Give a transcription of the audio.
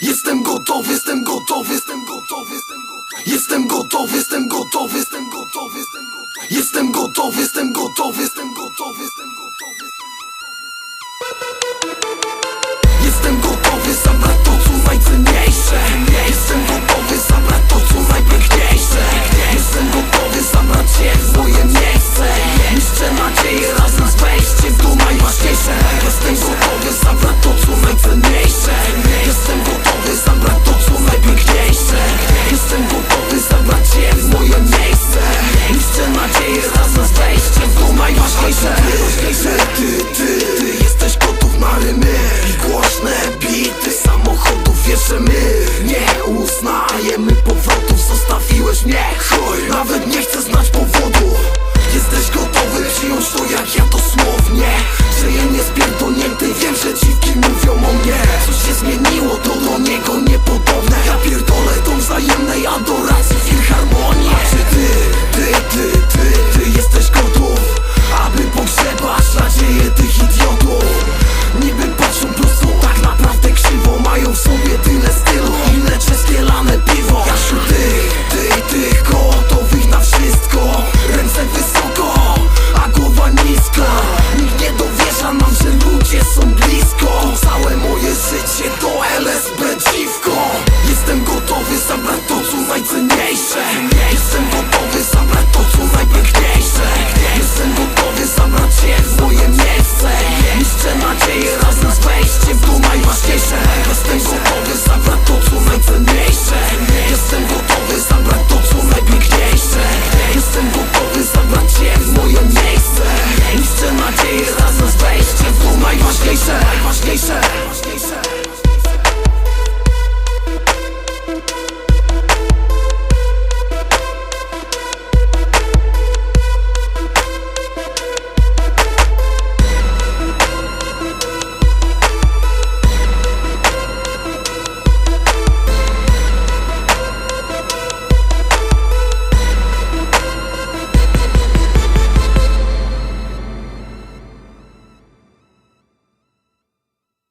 Jestem gotowy, jestem gotowy, jestem gotowy, jestem gotowy, jestem gotowy, jestem gotowy, jestem gotowy, jestem gotowy, jestem gotowy, jestem gotowy, jestem gotowy, Nie uznajemy powrotów, zostawiłeś mnie Chuj, nawet nie chcę